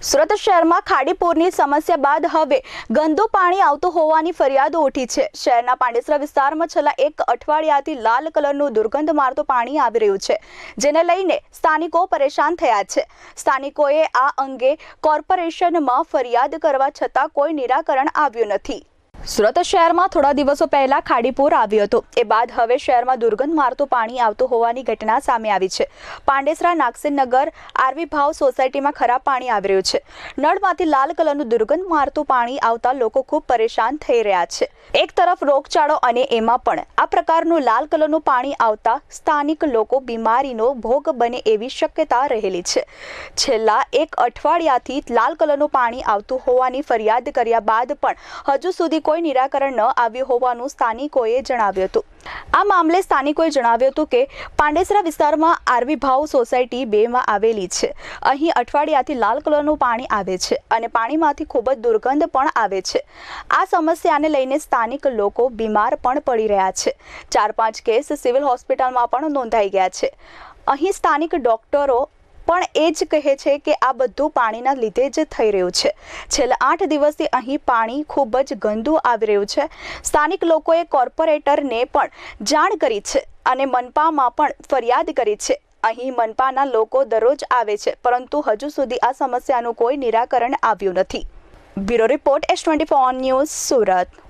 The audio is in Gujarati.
સુરત શહેરમાં ખાડીપોરની સમસ્યા બાદ હવે ગંદુ પાણી આવતું હોવાની ફરિયાદો ઉઠી છે. શહેરના પાંડેસરા વિસ્તારમાં છેલ્લા એક અઠવાડિયાથી લાલ કલરનું દુર્ગંધ મારતું પાણી આવી રહ્યું છે, જેને લઈને સ્થાનિકો પરેશાન થયા છે. સ્થાનિકોએ આ અંગે કોર્પોરેશનમાં ફરિયાદ કરવા છતાં કોઈ નિરાકરણ આવ્યું નથી. સુરત શહેરમાં થોડા દિવસો પહેલા ખાડીપુર આવ્યું હતું. એ બાદ હવે શહેરમાં દુર્ગંધ મારતું પાણી આવતું હોવાની ઘટના સામે આવી છે. પાંડેસરા નાગસેનનગર આરવી ભાવ સોસાયટીમાં ખરાબ પાણી આવી રહ્યું છે. નળમાંથી લાલ કલરનું દુર્ગંધ મારતું પાણી આવતા લોકો ખૂબ પરેશાન થઈ રહ્યા છે. એક તરફ રોગચાળો અને એમાં પણ આ પ્રકારનું લાલ કલરનું પાણી આવતા સ્થાનિક લોકો બીમારીનો ભોગ બને એવી શક્યતા રહેલી છે. છેલ્લા એક અઠવાડિયાથી લાલ કલરનું પાણી આવતું હોવાની ફરિયાદ કર્યા બાદ પણ હજુ સુધી કોઈ નિરાકરણ ન આવ્યું હોવાનું સ્થાનિકોએ જણાવ્યું હતું. આ મામલે સ્થાનિકોએ જણાવ્યું હતું કે, પાંડેસરા વિસ્તારમાં આરવી ભાવ સોસાયટી બેમાં આવેલી છે. અહીં અઠવાડિયાથી લાલ કલરનું પાણી આવે છે અને પાણીમાંથી ખૂબ જ દુર્ગંધ પણ આવે છે. આ સમસ્યાને લઈને સ્થાનિક લોકો બીમાર પણ પડી રહ્યા છે. ચાર પાંચ કેસ સિવિલ હોસ્પિટલમાં પણ નોંધાઈ ગયા છે. અહીં સ્થાનિક ડોક્ટરો પણ એ જ કહે છે કે આ બધું પાણીના લીધે જ થઈ રહ્યું છે. છેલ્લા આઠ દિવસથી અહીં પાણી ખૂબ જ ગંદુ આવી રહ્યું છે. સ્થાનિક લોકોએ કોર્પોરેટરને પણ જાણ કરી છે અને મનપામાં પણ ફરિયાદ કરી છે. અહીં મનપાના લોકો દરરોજ આવે છે, પરંતુ હજુ સુધી આ સમસ્યાનું કોઈ નિરાકરણ આવ્યું નથી. Bureau report S twenty news Surat.